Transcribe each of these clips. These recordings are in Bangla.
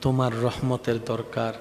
তোমার রহমতের দরকার,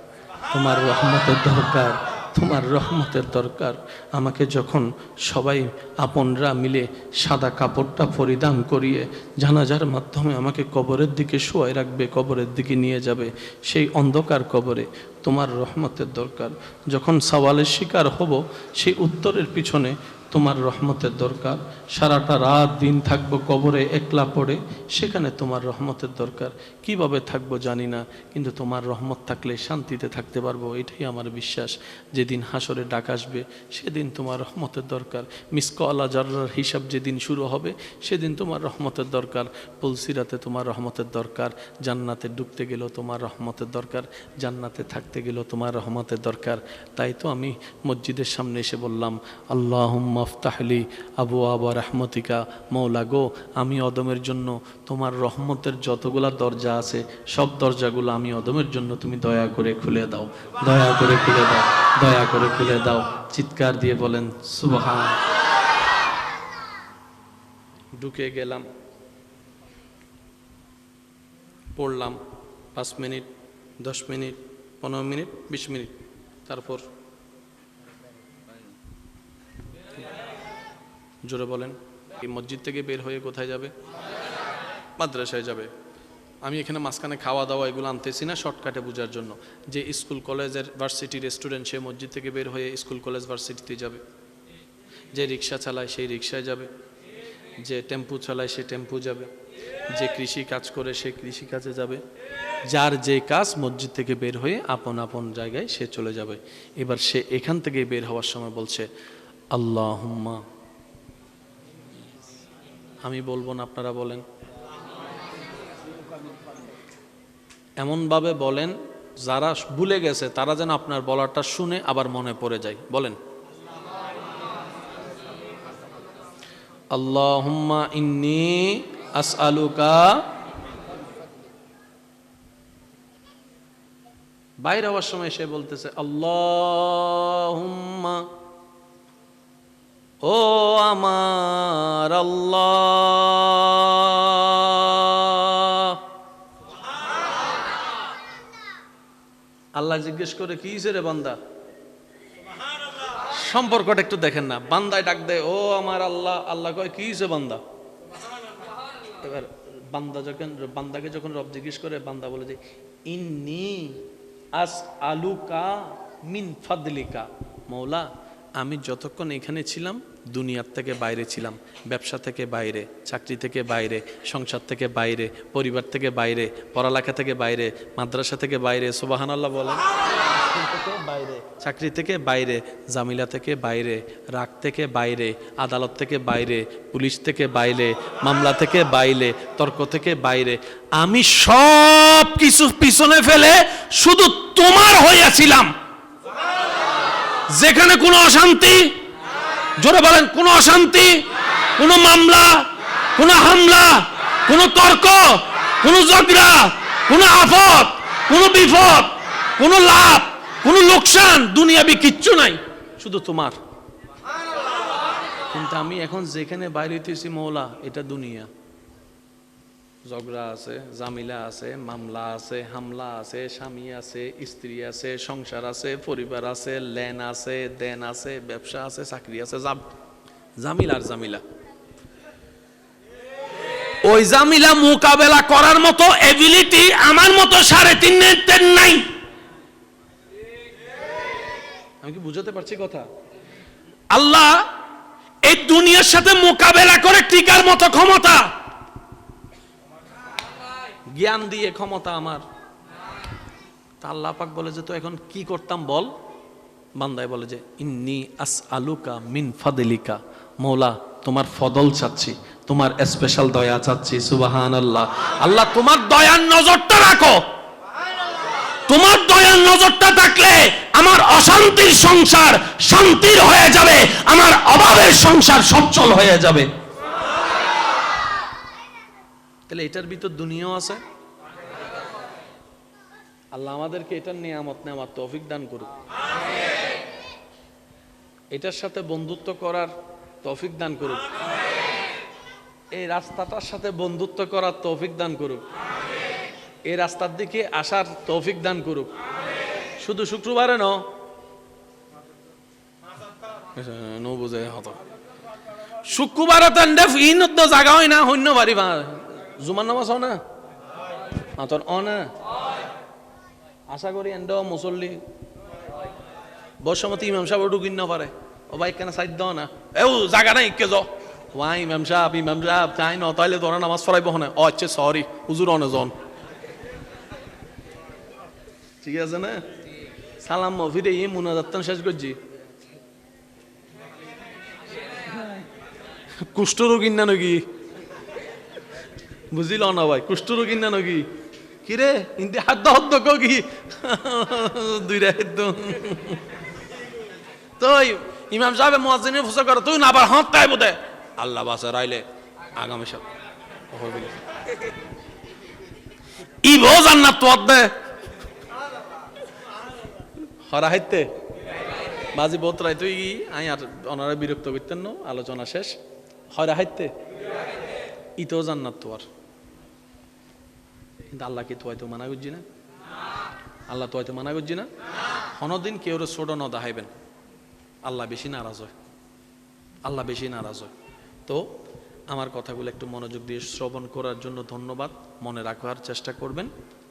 তোমার রহমতের দরকার, তোমার রহমতের দরকার। আমাকে যখন সবাই আপনরা মিলে সাদা কাপড়টা পরিধান করিয়ে জানাজার মাধ্যমে আমাকে কবরের দিকে শোয়াই রাখবে, কবরের দিকে নিয়ে যাবে, সেই অন্ধকার কবরে তোমার রহমতের দরকার। যখন সওয়ালের শিকার হব, সেই উত্তরের পিছনে তোমার রহমতের দরকার। সারাটা রাত দিন থাকব কবরে, একলা পড়ে, সেখানে তোমার রহমতের দরকার। কীভাবে থাকব জানি না, কিন্তু তোমার রহমত থাকলে শান্তিতে থাকতে পারব, এটাই আমার বিশ্বাস। যেদিন হাসরে ডাক আসবে, সেদিন তোমার রহমতের দরকার। মিসকলা জার্রার হিসাব যেদিন শুরু হবে, সেদিন তোমার রহমতের দরকার। পুলসিরাতে তোমার রহমতের দরকার। জান্নাতে ডুবতে গেলেও তোমার রহমতের দরকার। জান্নাতে থাকতে গেলেও তোমার রহমতের দরকার। তাই তো আমি মসজিদের সামনে এসে বললাম আল্লাহ মফতাহলি আবু আবা রহমতিকা। মৌলা গো, আমি অদমের জন্য তোমার রহমতের যতগুলা দরজা আছে, সব দরজাগুলো আমি অদমের জন্য তুমি দয়া করে খুলে দাও। দয়া করে খুলে দাও, দয়া করে খুলে দাও। চিৎকার দিয়ে বলেন, সুবহান। ঢুকে গেলাম। পড়লাম পাঁচ মিনিট, দশ মিনিট, পনেরো মিনিট, বিশ মিনিট। তারপর জোরে বলেন, এই মসজিদ থেকে বের হয়ে কোথায় যাবে? মাদ্রাসায় যাবে। আমি এখানে মাঝখানে খাওয়া দাওয়া এগুলো আনতেছি না শর্টকাটে বোঝার জন্য। যে স্কুল কলেজের ভার্সিটির স্টুডেন্ট সে মসজিদ থেকে বের হয়ে স্কুল কলেজ ভার্সিটিতে যাবে। যে রিক্সা চালায় সেই রিক্সায় যাবে। যে টেম্পু চালায় সে টেম্পু যাবে। যে কৃষি কাজ করে সে কৃষি কাজে যাবে। যার যে কাজ মসজিদ থেকে বের হয়ে আপন আপন জায়গায় সে চলে যাবে। এবার সে এখান থেকে বের হওয়ার সময় বলছে আল্লাহ আমি বলব না, আপনারা বলেন। এমনভাবে বলেন, যারা ভুলে গেছে, তারা যেন আপনার বলাটা শুনে আবার মনে পড়ে যায়। বলেন। আল্লাহুম্মা ইন্নি আসআলুকা। বাইরে হওয়ার সময় সে বলতেছে, আল্লাহুম্মা ও আমার আল্লাহ। আল্লাহ জিজ্ঞেস করে, কি রে বান্দা? সম্পর্কটা একটু দেখেন না। বান্দায় ডাক দেয়, ও আমার আল্লাহ। আল্লাহ কয়, কি বান্দা? এবার বান্দা যখন, বান্দাকে যখন রব জিজ্ঞেস করে, বান্দা বলে যে, ইন্নি আস আলুকা মিন ফাদলিকা। মৌলা, আমি যতক্ষণ এখানে ছিলাম দুনিয়ার থেকে বাইরে ছিলাম ব্যবসা থেকে বাইরে চাকরি থেকে বাইরে সংসার থেকে বাইরে পরিবার থেকে বাইরে পড়ালেখা থেকে বাইরে মাদ্রাসা থেকে বাইরে সুবাহান আল্লাহ বলেন বাইরে চাকরি থেকে বাইরে জামিলা থেকে বাইরে রাগ থেকে বাইরে আদালত থেকে বাইরে পুলিশ থেকে বাইরে মামলা থেকে বাইরে তর্ক থেকে বাইরে আমি সব কিছু পিছনে ফেলে শুধু তোমার হইয়াছিলাম যেখানে কোনো অশান্তি জোরে বলেন, কোনো অশান্তি, কোনো মামলা, কোনো হামলা, কোনো তর্ক, কোন ঝগড়া, কোন আফত, কোন বিপদ, কোন লাভ, কোন লোকসান দুনিয়াবি কিচ্ছু নাই, শুধু তোমার। কিন্তু আমি এখন যেখানে বাইরে হইতেছি মৌলা, এটা দুনিয়া। ঝগড়া আছে জামিলা আছে, মামলা আছে, হামলা আছে, স্বামী আছে, স্ত্রী আছে, সংসার আছে, পরিবার আছে, লেন আছে, দেন আছে, ব্যবসা আছে, চাকরি আছে, জাম- জামিলা জামিলা ওই জামিলা মোকাবেলা করার মতো এবিলিটি আমার মতো সাড়ে তিন নাই। আমি কি বুঝাতে পারছি কথা? আল্লাহ এই দুনিয়ার সাথে মোকাবেলা করে টিকার মতো ক্ষমতা। জ্ঞান দিয়ে ক্ষমতা আমার। তা আল্লাহ পাক বলে যে, তো এখন কি করতাম বল? বান্দায় বলে যে, ইন্নি আস আলুকা মিন ফাদলিকা। মৌলা, তোমার ফদল চাচ্ছি, তোমার স্পেশাল দয়া চাচ্ছি সুবাহান আল্লাহ আল্লাহ, তোমার দয়ার নজরটা রাখো। তোমার দয়ার নজরটা থাকলে আমার অশান্তির সংসার শান্তির হয়ে যাবে, আমার অভাবের সংসার সচ্ছল হয়ে যাবে। তাহলে এটার ভিতর দুনিয়াও আছে আল্লাহ আমাদেরকে এটার নিয়ামত নেওয়ার তৌফিক দান করুক। এটার সাথে বন্ধুত্ব করার তৌফিক দান করুক। এই রাস্তাটার সাথে বন্ধুত্ব করার তৌফিক দান করুক। এই রাস্তার দিকে আসার তৌফিক দান করুক। শুধু শুক্রবারে ন হতো। শুক্রবারে তো এন্ডে ইন তো জাগা হয় না বা জুমান নামাজ অ না? আশা করি এন্ড মুসল্লি। বসমতি ইমাম সাহেব ঢুকিন না পারে। ও ভাই কেন সাইড দাও না? এও জাগা নাই, কে যাও। ওয়াই, ইমাম সাহেব ইমাম সাহেব তাই ন, তাইলে তোরা নামাজ পড়াইব না ও আচ্ছা সরি হুজুর অনে জন। ঠিক আছে না? সালাম মফিদে এই মুনাজাত্তান শেষ করছি। কুষ্ঠ রোগীর না নাকি? বুঝিল না ভাই কুষ্ঠ রোগীর না নাকি? কিরে, ইন্দি হাত কি দুইটা হেদ্দ ইমাম সাহেব মুয়াজ্জিনের ফুসা করে, তুই না আবার হাত তাই বোধে। আল্লাহ বাসা রাইলে আগামী সব। ই বো জান্নাত তো দে হরা হাইতে। বাজি বোত রাই তুই আই আর অনারা বিরক্ত করতেন আলোচনা শেষ। হরা হাইতে। ইতো জান্নাত তো কিন্তু আল্লাহ কি তো হয়তো মানা করছি না? আল্লাহ তো হয়তো মানা করছি না? হনদিন কেউ ছোট ন দেখাইবেন। আল্লাহ বেশি নারাজ হয়। আল্লাহ বেশি নারাজ হয়। তো আমার কথাগুলো একটু মনোযোগ দিয়ে শ্রবণ করার জন্য ধন্যবাদ। মনে রাখার চেষ্টা করবেন।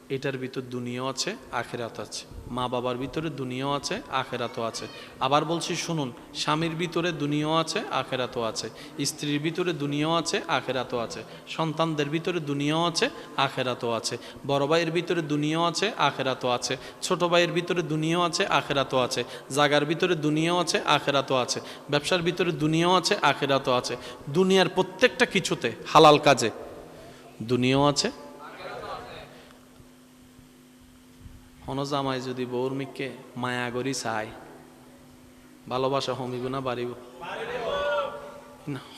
এটার ভিতর দুনিয়াও আছে আখেরাত আছে। মা বাবার ভিতরে দুনিয়াও আছে, আখেরাতও আছে। আবার বলছি, শুনুন, স্বামীর ভিতরে দুনিয়াও আছে, আখেরাতও আছে। স্ত্রীর ভিতরে দুনিয়াও আছে, আখেরাতও আছে। সন্তানদের ভিতরে দুনিয়াও আছে, আখেরাতও আছে। বড় ভাইয়ের ভিতরে দুনিয়াও আছে, আখেরাতও আছে। ছোট ভাইয়ের ভিতরে দুনিয়াও আছে, আখেরাতও আছে। জাগার ভিতরে দুনিয়াও আছে, আখেরাতও আছে। ব্যবসার ভিতরে দুনিয়াও আছে, আখেরাতও আছে। দুনিয়ার প্রত্যেকটা কিছুতে হালাল কাজে দুনিয়াও আছে হনজামাই যদি বউর মিককে মায়া করি চাই, ভালোবাসা হমিব না বাড়িব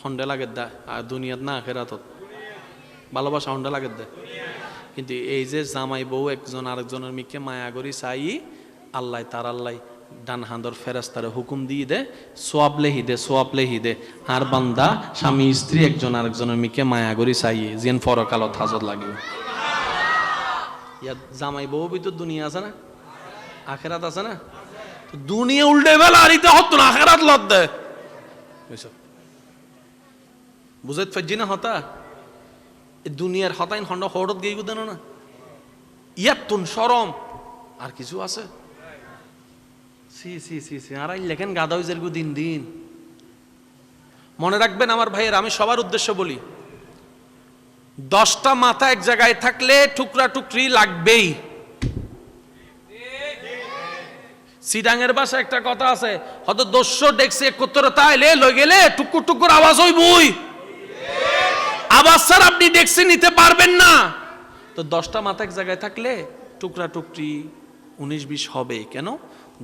হন্ডে লাগে দা আর দুনিয়াত না আখেরাতত ভালোবাসা হন্ডে লাগে দে। কিন্তু এই যে জামাই বউ একজন আরেকজনের মিককে মায়া করি চাই, আল্লাহ তার আল্লাহ ডান হান্দর ফেরাস্তারে হুকুম দিয়ে দে সোয়াব লেহি দে সোয়াব লেহি দে। আর বান্দা, স্বামী, স্ত্রী একজন আরেকজনের মিকে মায়া করি চাই, যেন ফরকালত হাজত লাগিব। ইয়াত জামাই বউ ভিতর দুনিয়া আছে না? আখেরাত আছে না? দুনিয়া উল্টে বেলা আর ইতে হতো না, আখেরাত লত দে। বুঝছ? বুঝাইত পারছি না হতা? দুনিয়ার হতাইন খন্ড হঠাৎ গিয়ে গুদেন না? ইয়াত তুন সরম আর কিছু আছে? সি সি সি সি, আর লেখেন গাদা দিন দিন। মনে রাখবেন আমার ভাইয়ের, আমি সবার উদ্দেশ্য বলি। দশটা মাথা এক জায়গায় থাকলে টুকরা টুকরি লাগবেই। সিডাঙের বাসা একটা কথা আছে, হয়তো দস্য ডেকছে একত্র তাইলে লই গেলে টুকুর টুকুর আওয়াজ হইবই। আওয়াজ স্যার, আপনি ডেক্সি নিতে পারবেন না। তো দশটা মাথা এক জায়গায় থাকলে টুকরা টুকরি উনিশ বিশ হবে। কেন?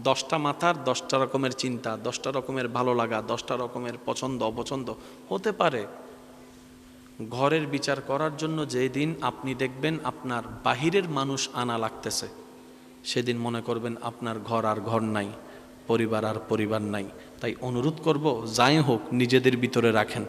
দশটা মাথার দশটা রকমের চিন্তা, দশটা রকমের ভালো লাগা, দশটা রকমের পছন্দ, অপছন্দ হতে পারে। ঘরের বিচার করার জন্য যেই দিন আপনি দেখবেন আপনার বাহিরের মানুষ আনা লাগতেছে, সেদিন মনে করবেন আপনার ঘর আর ঘর নাই, পরিবার আর পরিবার নাই। তাই অনুরোধ করব, যাই হোক, নিজেদের ভিতরে রাখেন।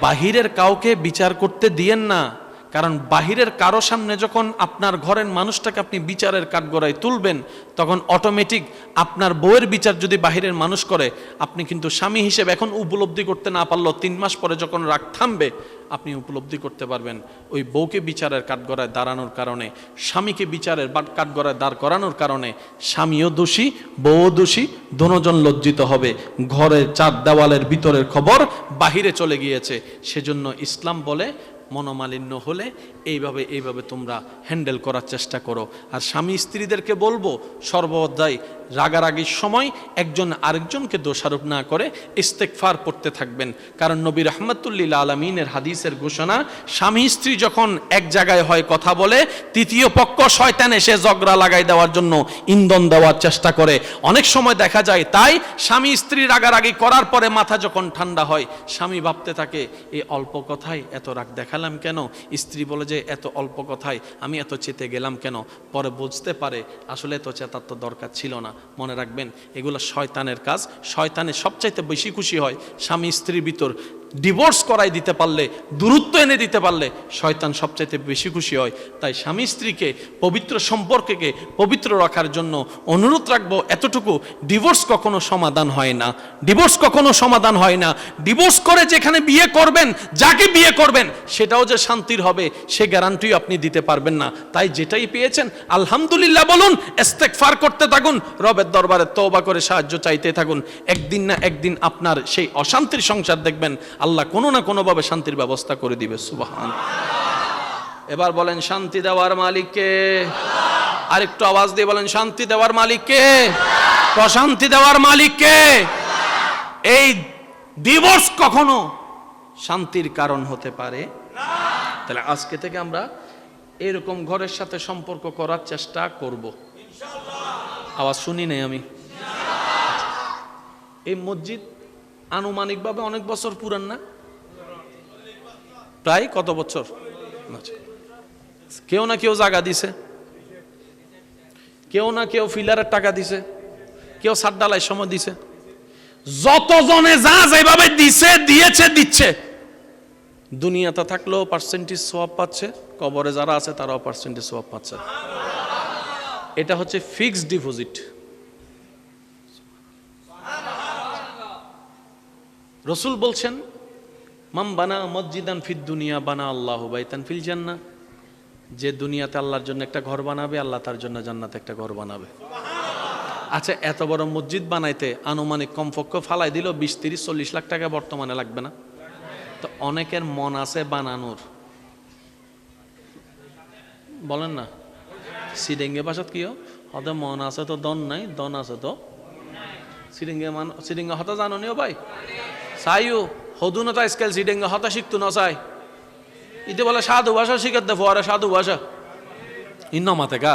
বাহিরের কাউকে বিচার করতে দিয়েন না কারণ বাহিরের কারও সামনে যখন আপনার ঘরের মানুষটাকে আপনি বিচারের কাঠগড়ায় তুলবেন, তখন অটোমেটিক আপনার বউয়ের বিচার যদি বাহিরের মানুষ করে, আপনি কিন্তু স্বামী হিসেবে এখন উপলব্ধি করতে না পারলেও তিন মাস পরে যখন রাগ থামবে, আপনি উপলব্ধি করতে পারবেন ওই বউকে বিচারের কাঠগড়ায় দাঁড়ানোর কারণে, স্বামীকে বিচারের কাঠগড়ায় দাঁড় করানোর কারণে স্বামীও দোষী, বউও দোষী দোনোজন লজ্জিত হবে। ঘরের চার দেওয়ালের ভিতরের খবর বাহিরে চলে গিয়েছে। সেজন্য ইসলাম বলে মনোমালিন্য হলে এইভাবে এইভাবে তোমরা হ্যান্ডেল করার চেষ্টা করো। আর স্বামী স্ত্রীদেরকে বলব সর্বদাই রাগারাগির সময় একজন আরেকজনকে দোষারোপ না করে ইস্তেকফার পড়তে থাকবেন। কারণ নবী রহমতুল্লিল আলমিনের হাদিসের ঘোষণা, স্বামী স্ত্রী যখন এক জায়গায় হয় কথা বলে, তৃতীয় পক্ষ শয়তান এসে জগড়া লাগাই দেওয়ার জন্য ইন্ধন দেওয়ার চেষ্টা করে। অনেক সময় দেখা যায় তাই স্বামী স্ত্রী রাগারাগি করার পরে মাথা যখন ঠান্ডা হয়, স্বামী ভাবতে থাকে এই অল্প কথায় এত রাগ দেখালাম কেন? স্ত্রী বলে যে এত অল্প কথায় আমি এত চেতে গেলাম কেন? পরে বুঝতে পারে, আসলে এত চেতার তো দরকার ছিল না। মনে রাখবেন এগুলো শয়তানের কাজ। শয়তানের সবচাইতে বেশি খুশি হয় স্বামী স্ত্রীর ভিতর। ডিভোর্স করাই দিতে পারলে, দূরত্ব এনে দিতে পারলে শয়তান সবচাইতে বেশি খুশি হয়। তাই স্বামী স্ত্রীকে, পবিত্র সম্পর্ককে পবিত্র রাখার জন্য অনুরোধ রাখব, এতটুকু ডিভোর্স কখনো সমাধান হয় না। ডিভোর্স কখনো সমাধান হয় না। ডিভোর্স করে যেখানে বিয়ে করবেন, যাকে বিয়ে করবেন, সেটাও যে শান্তির হবে, সে গ্যারান্টিও আপনি দিতে পারবেন না। তাই যেটাই পেয়েছেন, আলহামদুলিল্লাহ বলুন ফার করতে থাকুন, রবের দরবারে তওবা করে সাহায্য চাইতে থাকুন। একদিন না একদিন আপনার সেই অশান্তির সংসার দেখবেন আল্লাহ কোনো না কোনোভাবে শান্তির ব্যবস্থা করে দিবে, সুবাহান। এবার বলেন, শান্তি দেওয়ার মালিককে? আরেকটু আওয়াজ দিয়ে বলেন, শান্তি দেওয়ার মালিককে? প্রশান্তি দেওয়ার মালিককে? এই ডিভোর্স কখনো শান্তির কারণ হতে পারে? তাহলে আজকে থেকে আমরা এরকম ঘরের সাথে সম্পর্ক করার চেষ্টা করব। আওয়াজ শুনি নাই আমি। এই মসজিদ আনুমানিকভাবে অনেক বছর পুরান না? প্রায় কত বছর? আচ্ছা। কেউ না কেউ জায়গা দিছে। কেউ না কেউ ফিলারের টাকা দিছে। কেউ সাত ডালাই সময় দিছে। যতজনে যা যেভাবে দিছে, দিয়েছে, দিচ্ছে, দুনিয়াতে থাকলেও পার্সেন্টেজ সোয়াব পাচ্ছে, কবরে যারা আছে তারাও পার্সেন্টেজ সোয়াব পাচ্ছে। এটা হচ্ছে ফিক্সড ডিপোজিট রসুল বলছেন মাম বানা মসজিদান ফিদ দুনিয়া বানা আল্লাহ বাইতান ফিল জান্না যে দুনিয়াতে আল্লাহর জন্য একটা ঘর বানাবে, আল্লাহ তার জন্য জান্নাতে একটা ঘর বানাবে। আচ্ছা এত বড় মসজিদ বানাইতে আনুমানিক কমপক্ষ ফালাই দিল বিশ, তিরিশ, চল্লিশ লাখ টাকা বর্তমানে লাগবে না। তো অনেকের মন আছে বানানোর। বলেন না। সিডেঙ্গে বাসাত কিও হতে মন আছে তো দন নাই, দন আছে তো সিডিঙ্গে মান সিডিঙ্গে হতা জানো নিও ভাই? চাইও হদু না তাই স্কেল সিডিঙ্গে হতা শিখতো না চাই ইতে বলে সাধু ভাষা শিখার দে সাধু ভাষা। ইন্ন মাতে গা।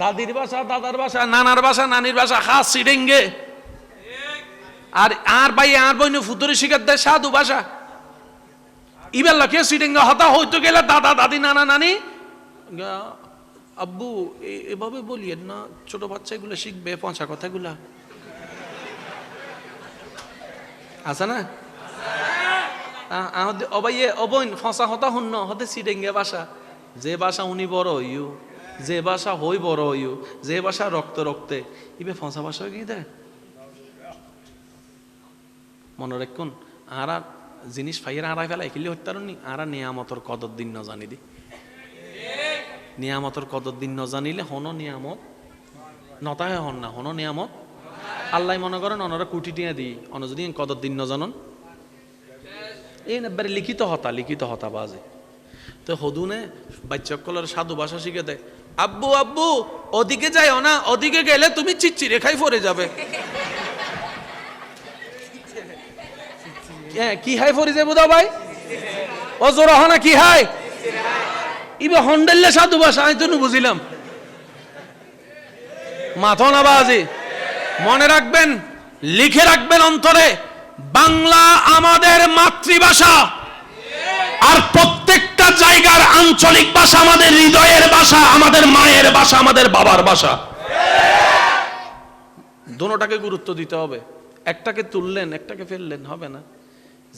দাদির ভাষা, দাদার ভাষা, নানার ভাষা, নানির ভাষা, খাস সিডেঙ্গে আর আর ভাই আর বইনে ফুতুরে শিখার দেয় সাধু ভাষা। ইবেল কে সিডেঙ্গে হতা হইতো গেলে দাদা, দাদি, নানা, নানি আব্বু এভাবে বলিয়েন না, ছোট বাচ্চা এগুলো শিখবে পচা কথাগুলা। আছে না? অবাইয়ে অবইন ফসা হতা শুন হতে সিডেঙ্গে ভাষা যে ভাষা উনি বড় হইও যে ভাষা হই বড় হইও যে ভাষা রক্ত রক্তে। ইবে ফসা ভাষা কি দেয় মনে রাখুন আর জিনিস ফাইয়ের আড়াই ফেলা এখিলে হত্যারণি আর আর নিয়ামতর কদর দিন ন জানি দি। নিয়ামতর কদর দিন ন জানিলে হন নিয়ামত, নতাহে হন না, হন নিয়ামত আল্লাহ মনে করেন অনরা কুটি টিয়া দি অন যদি কদর দিন ন জানন এই নেবারে লিখিত হতা লিখিত হতা বাজে। তো হদুনে বাচ্চাকলের সাধু ভাষা শিখে দেয় আব্বু আব্বু ওদিকে যাইও না ওদিকে গেলে তুমি চিচ্চি রেখাই পড়ে যাবে হ্যাঁ কি হাই ফরি যে বুধা ভাই? ও জোর না কি হাই ইবে হন্ডেললে সাধু ভাষা আমি তো বুঝিলাম মাথো না বাজি। মনে রাখবেন, লিখে রাখবেন অন্তরে, বাংলা আমাদের মাতৃভাষা। আর প্রত্যেকটা জায়গার আঞ্চলিক ভাষা আমাদের হৃদয়ের ভাষা, আমাদের মায়ের ভাষা, আমাদের বাবার ভাষা। দোনোটাকে গুরুত্ব দিতে হবে। একটাকে তুললেন, একটাকে ফেললেন, হবে না।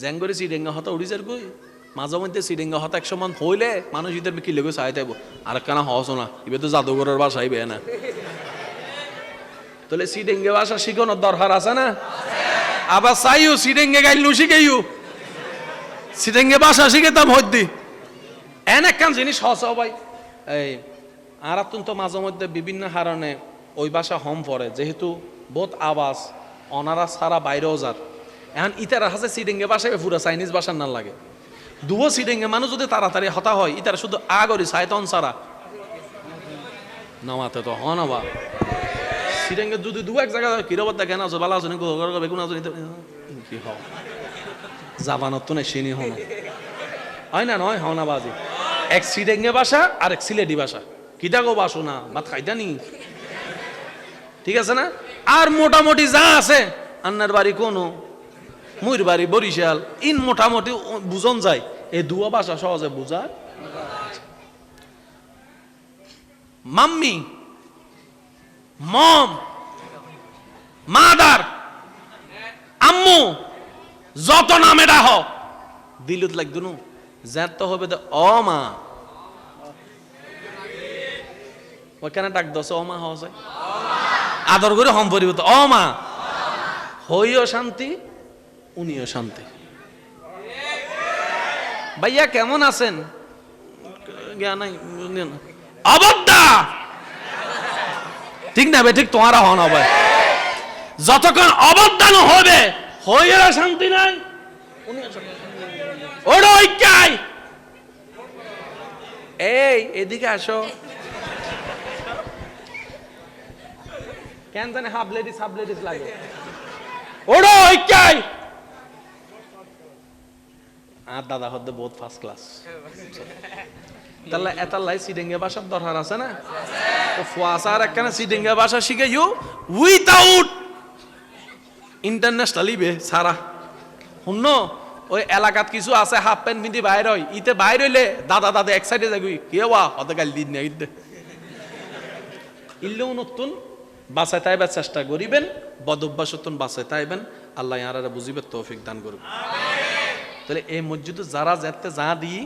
জ্যাঙ্গরে সিডেঙ্গা হতা উড়িজার গই মাঝে মধ্যে সিডেঙ্গা হতা এক সমান হইলে মানুষ ইদের কি লেগে চাই দেব আর কানা হস না ইবে তো জাদুঘরের বাসা ইবে না। তাহলে সিডেঙ্গে ভাষা শিখানোর দরকার আছে না? আবার চাইও সিডেঙ্গে গাইলু শিখাইও। সিডেঙ্গে ভাষা শিখেতাম হদ্দি এন একখান জিনিস হস ভাই, এই আর তো মাঝে মধ্যে বিভিন্ন কারণে ওই ভাষা হম পড়ে, যেহেতু বোধ আওয়াজ, অনারা সারা বাইরেও যার। এখন ইতারা হাসে সিডেঙ্গে ভাষায় পুরা চাইনিজ ভাষার না লাগে। দুও সিডেঙ্গে মানুষ যদি তাড়াতাড়ি হতা হয়, ইতারা শুধু আগরি সাইতন সারা নামাতে তো হন আবার। সিডেঙ্গে যদি দু এক জায়গা কিরবত দেখেন আছো বালা আছো বেগুন আছো কি হও জাবানত তো নাই সিনি হন হয় না, নয় হনা বাজি। এক সিডেঙ্গে ভাষা আর এক সিলেটি ভাষা কিটা গো বাসো না? ভাত খাইতা নি? ঠিক আছে না? আর মোটামুটি যা আছে, আন্নার বাড়ি কোনো, মুইর বাড়ি বরিশাল, ইন মোটামুটি বুঝন যায়। এই দুয়া ভাষা সহজে বুঝার মাম্মি মম, মাদার, আম্মু, যত নামে ডাহ। দিলুত লাগতো নু যার তো হবে তো মা ওইখানে ডাক দছে অ হওয়া যায়। আদর করে হম পরিবর্তন অ মা হইও শান্তি, উনিও শান্তি। ভাইয়া, কেমন আছেন? জ্ঞান অবদ্দা ঠিক না বে ঠিক তোমারা হন হবে যতক্ষণ অবদান হবে হইও শান্তি নাই। ওরা ঐক্যাই এই এদিকে আসো। কেন জানে হাফ লেডিস হাফ লেডিস লাগে। ওরা ঐক্যাই আর দাদা হদ্দে বহুত ফার্স্ট ক্লাস তাহলে এতাল্লাই সিডেঙ্গে ভাষার দরকার আছে না? তো ফুয়াশার একখানে সিডেঙ্গে ভাষা শিখে ইউ উইথাউট ইন্টারন্যাশনালি বে সারা। শুন ওই এলাকাত কিছু আছে হাফ প্যান্ট পিন্ধি বাইর হয় ইতে বাইর হইলে দাদা দাদা এক সাইডে যাবি। কে ওয়া? হতে গাল দিন না ইতে। ইল্লেও নতুন বাসায় তাইবার চেষ্টা করিবেন বদভ্যাস নতুন বাসায় তাইবেন। আল্লাহ ইয়ারা বুঝিবে তৌফিক দান করবে তাহলে এই মসজিদে যারা যেতে যা দিই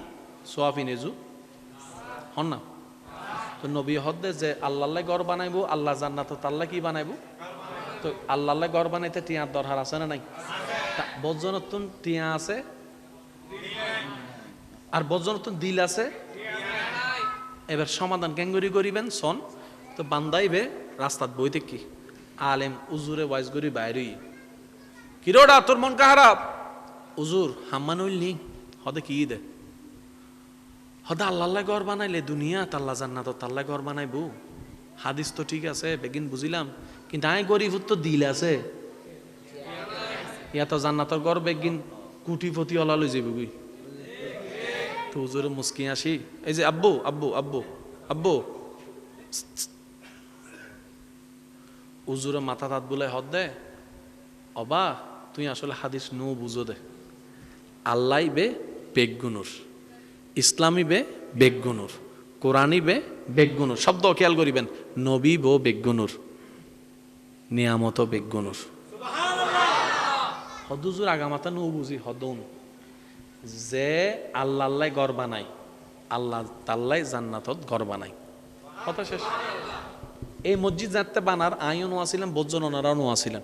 সোয়াফি নেজু। হন না? তো নবী হদ্দে যে আল্লাহ গড় বানাইবো, আল্লাহ জান্নাত তাল্লা কি বানাইবো? তো আল্লাহ গড় বানাইতে টিয়ার দরকার আছে না নাই? বজ্রনতুন টিয়া আছে? আর বজ্রনতুন দিল আছে? এবার সমাধান কেঙ্গুরি করিবেন সন তো বান্দাইবে রাস্তাত বইতে কি? আলেম উজুরে ওয়াইজ করি বাইরে। কিরোডা তোর মন খারাপ উজুর হাম্মান নি। হদে কি দে? হদে আল্লাহ ঘর বানাইলে দুনিয়া তাল্লা জান্নাত তাল্লা ঘর বানাইবো। হাদিস তো ঠিক আছে, বেগিন বুঝিলাম, কিন্তু আই গরিব তো দিল আছে। ইয়া তো জান্নাতর ঘর বেগিন, কুটিপতি অলা লই যাবি তো হুজুরে মুস্কি আসি এই যে আব্বু আব্বু আব্বু আব্বু। উজুরে মাথা তাত বলে হদ দে। অবা, তুই আসলে হাদিস নো বুঝো দে। আল্লাহ বে বেগুনুর ইসলামী বে বেগুনুর কোরআনই বে বেগুনুর শব্দ খেয়াল করিবেন নবী বো বেগুনুর নিয়ামত বেগুনুর। হদুজুর আগামাতা নো বুঝি হদন। যে আল্লাহ আল্লাহ গড় বানাই আল্লাহ তাল্লাই জান্নাতত গড় বানাই কথা শেষ। এই মসজিদ যাতে বানার আইও নোয়া ছিলেন বোধজন ওনারাও নোয়া ছিলেন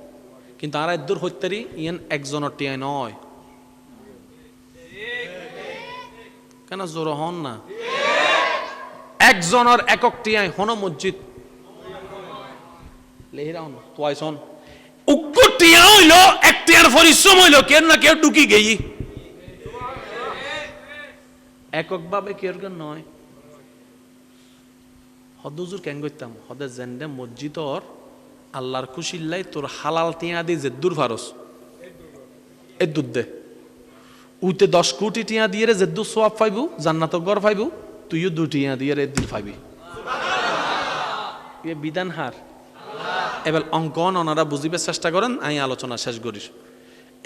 কিন্তু আর এদুর হত্যারি ইয়েন একজনের টিয়াই নয়। কেন জোর হন না? একজনের একক টিয়াই হন মসজিদ। টিয়া হইল এক টিয়ার পরিশ্রম হইল কেন না কেউ ঢুকি গেই। এককভাবে কেউ কেউ নয়? হদুজুর কেন করতাম? হদে জেন্ডে মসজিদর আল্লাহর খুশিল্লাই তোর হালাল টিয়া দি যে দূর ফারস। এ দুধ দে। উইতে দশ কোটি টিয়া দিয়ে রে যে দু সোয়াব পাইবু জান্নাত গড় পাইবু তুইও দু টিয়া দিয়ে রে দূর পাইবি বিধান হার। এবার অঙ্কন ওনারা বুঝিবে চেষ্টা করেন, আমি আলোচনা শেষ করিস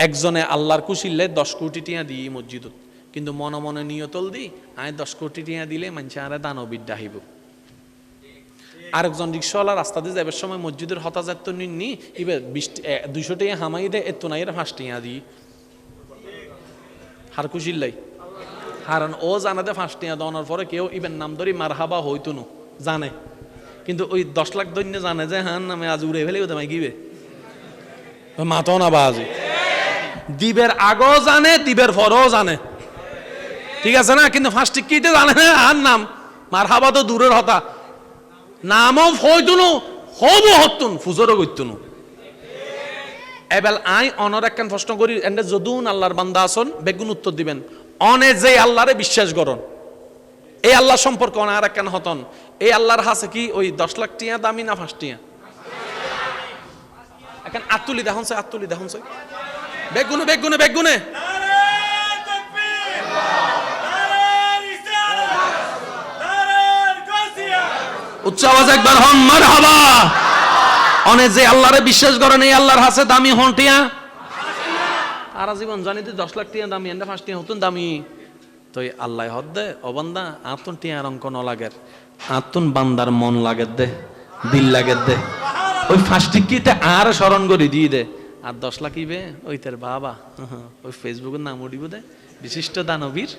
একজনে আল্লাহর কুশিল্লে দশ কোটি টিয়া দিই মসজিদত, কিন্তু মনে মনে নিয়তল দি আয় দশ কোটি টিয়া দিলে মানুষ আরে দানবিদ্যা আহিব। আরেকজন রিক্সাওয়ালা রাস্তা দিয়ে যাবার সময় মসজিদের হতাজাত নিননি ইবে বৃষ্টি দুইশো টাকা হামাই দে এত নাই ফাঁস টিয়া দি হার কুশিল্লাই হারান, ও জানাতে ফাঁস টিয়া দেওয়ানোর পরে কেউ ইবেন নাম ধরি মার হাবা হইতো নো জানে। কিন্তু ওই দশ লাখ দৈন্য জানে যে, হান নামে আজ উড়ে ফেলে ওদের গিবে মাতো না বা আজি। দ্বীপের আগও জানে দ্বীপের পরও জানে। ঠিক আছে না? কিন্তু ফার্স্ট কিতে জানে না? আর নাম মার হাবা তো দূরের হতা। নামও হইতুনু, হব হতুন, ফুজরও করতুনু এবেল আই অনর একখান প্রশ্ন করি, এন্ডে যদুন আল্লাহর বান্দা আসন বেগুন উত্তর দিবেন, অনে যে আল্লাহরে বিশ্বাস করন। এই আল্লাহ সম্পর্কে আর একখান হতন, এই আল্লাহর হাসে কি ওই দশ লাখ টিয়া, দামি না ফাঁস টিয়া? এখন আত্তুলি দেখুন সে আত্তুলি দেখুন সে। বেগুনে বেগুনে বেগুনে। উচ্চ আওয়াজ একবার হন মার হাবা অনে যে আল্লাহরে বিশ্বাস করেন এই আল্লাহর হাসে দামি হন টিয়া? আর জীবন জানি তুই দশ লাখ টিয়া দামি এন্ডা পাঁচ টিয়া হতুন দামি। তো আল্লাহ হদ দে অবান্দা আতুন টিয়ার অঙ্ক ন লাগের আতুন বান্দার মন লাগের দে, দিল লাগের দে। ওই ফাঁসটি কিতে আর স্মরণ করি দিয়ে দে। আর দশ লাখ ইবে, ওই তার বাবা। ওই ফেসবুকের নাম উঠিব দে, বিশিষ্ট দানবীর।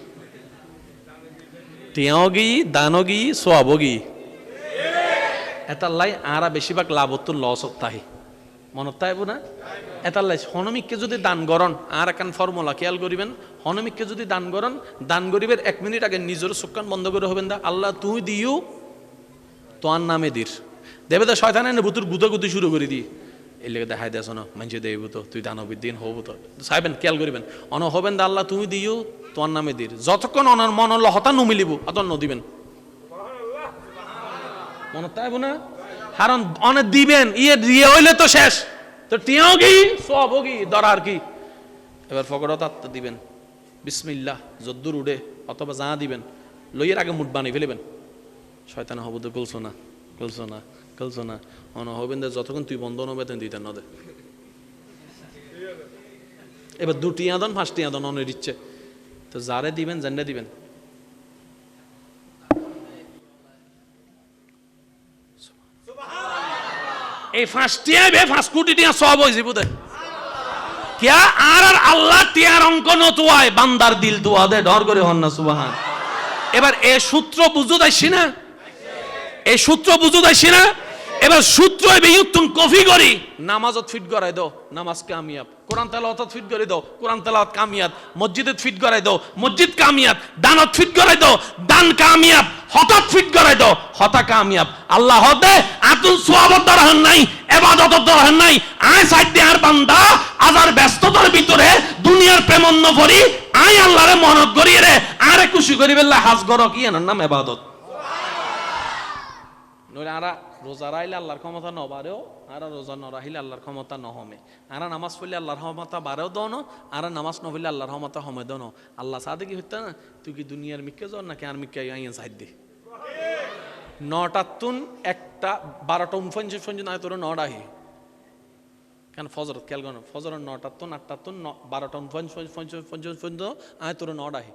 টিয়াওগি দানগি সোয়াবগি এতাল্লাই আরা বেশিরভাগ লাভত্তর লস তাহি মনত তাইব না? এতাল্লাই, হনমিককে যদি দান করন আর একান ফর্মুলা খেয়াল করিবেন, হনমিককে যদি দান করন দান করিবের এক মিনিট আগে নিজের চোখান বন্ধ করে হবেন দা। আল্লাহ তুই দিও তোয়ার নামে দির। দেবে তো শয়তান এনে ভুতুর গুতি শুরু করে দি। এই লেগে দেখাই দেছ না মানছে দেব তো, তুই দানবির দিন হব তো। সাইবেন খেয়াল করিবেন, অন হবেন দা আল্লাহ তুমি দিও তোমার নামে দির। যতক্ষণ অনার মন হতা নমিলিব অত নদিবেন মনে তাইব না কারণ অনেক দিবেন ইয়ে দিয়ে হইলে তো শেষ। তো টিয়াও কি সব কি, দরার কি? এবার ফকর তাত্তা দিবেন। বিসমিল্লাহ, যদ্দুর উড়ে, অথবা যা দিবেন, লইয়ের আগে মুঠ বানিয়ে ফেলেবেন। শয়তানা হব তো কলছো না কলছো না কলছো না। অন হবেন যতক্ষণ তুই বন্ধ নবে তেন দিতেন নদে এবার দুটি আদন পাঁচটি আদন অনের ইচ্ছে তো যারে দিবেন জান্ডে দিবেন। এই ফাঁস টিয়াই বে ফাঁস, কোটি টিয়া সব হয়েছে বুধে কিয়া? আর আর আল্লাহ টিয়ার অঙ্ক নতুয়ায়, বান্দার দিল তুয়া দে, ডর করে হন না, সুবাহান। এবার এ সূত্র বুঝো দাইছি না? এই সূত্র বুঝো দাইছি না? এবার সূত্র এবে তুমি কফি করি। নামাজত ফিট করাই দাও নামাজ কামিয়াব। কোরআন তেলাওয়াত ফিট করে দাও কোরআন তেলাওয়াত কামিয়াত মসজিদে ফিট করাই দাও মসজিদ কামিয়াত দানত ফিট করাই দাও দান কামিয়াব। হঠাৎ ফিট করাই দাও হতা কামিয়াব। আল্লাহ হতে আতুন সোয়াবত দরহান নাই এবাদত দরহান নাই। আয় সাইড আর বান্দা আজার ব্যস্ততার ভিতরে দুনিয়ার প্রেমন্ন করি আয় আল্লাহরে মনত করিয়ে রে। আরে খুশি করি বেল্লা হাজ গর কি এনার নাম এবাদত? নইলে আরা রোজা রাইলে আল্লাহর ক্ষমতা নবারেও আর রোজা ন রাহিলে আল্লাহর ক্ষমতা নহমে। আরা নামাজ পড়লে আল্লাহর ক্ষমতা বারেও দন, আর নামাজ ন পড়লে আল্লাহর ক্ষমতা হমে দন। আল্লাহ সাদে কি হইতে না? তুই কি দুনিয়ার মিক্কে জন নাকি আর মিক্কে আইয়া সাইড দে? নটাতুন একটা বারোটা উনপঞ্চাশ পর্যন্ত আয় তোর নডাহি কেন ফজরত খেয়াল ফজর নটাতুন আটটাতুন বারোটা উনপঞ্চাশ পর্যন্ত আয় তোর নডাহি